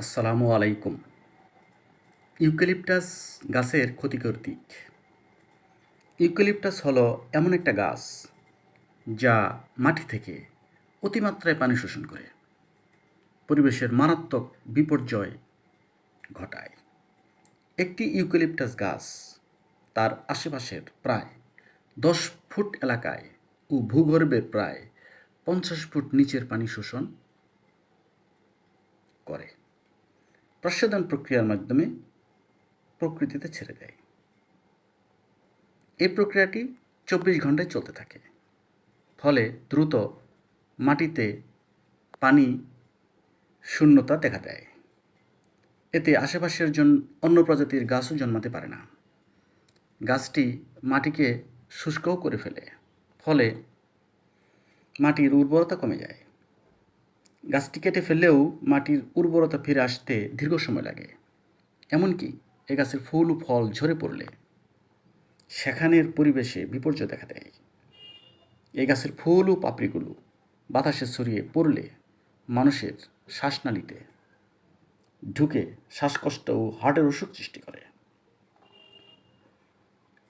আসসালামু আলাইকুম। ইউক্যালিপটাস গাছের ক্ষতিকর দিক। ইউক্যালিপটাস হলো এমন একটা গাছ যা মাটি থেকে অতিমাত্রায় পানি শোষণ করে। পরিবেশের মারাত্মক বিপর্যয় ঘটায়। একটি ইউক্যালিপটাস গাছ তার আশেপাশের প্রায় দশ ফুট এলাকায় ও ভূগর্ভের প্রায় পঞ্চাশ ফুট নিচের পানি শোষণ করে। প্রস্বাদন প্রক্রিয়ার মাধ্যমে প্রকৃতিতে ছেড়ে দেয়। এই প্রক্রিয়াটি চব্বিশ ঘন্টায় চলতে থাকে। ফলে দ্রুত মাটিতে পানি শূন্যতা দেখা দেয়। এতে আশেপাশের জন, অন্য প্রজাতির গাছও জন্মাতে পারে না। গাছটি মাটিকে শুষ্কও করে ফেলে। ফলে মাটির উর্বরতা কমে যায়। গাছটি কেটে ফেললেও মাটির উর্বরতা ফিরে আসতে দীর্ঘ সময় লাগে। এমনকি এ গাছের ফুল ও ফল ঝরে পড়লে সেখানের পরিবেশে বিপর্যয় দেখা দেয়। এই গাছের ফুল ও পাপড়িগুলো বাতাসে ছড়িয়ে পড়লে মানুষের শ্বাসনালীতে ঢুকে শ্বাসকষ্ট ও হার্টের অসুখ সৃষ্টি করে।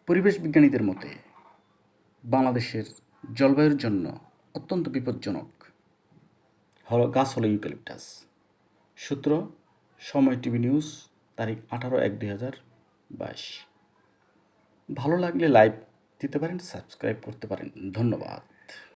পরিবেশ বিজ্ঞানীদের মতে, বাংলাদেশের জলবায়ুর জন্য অত্যন্ত বিপজ্জনক হলো গাছ হলো ইউক্যালিপটাস। সূত্র, সময় টিভি নিউজ, তারিখ আঠারো এক দুই হাজার বাইশ। ভালো লাগলে লাইভ দিতে পারেন, সাবস্ক্রাইব করতে পারেন। ধন্যবাদ।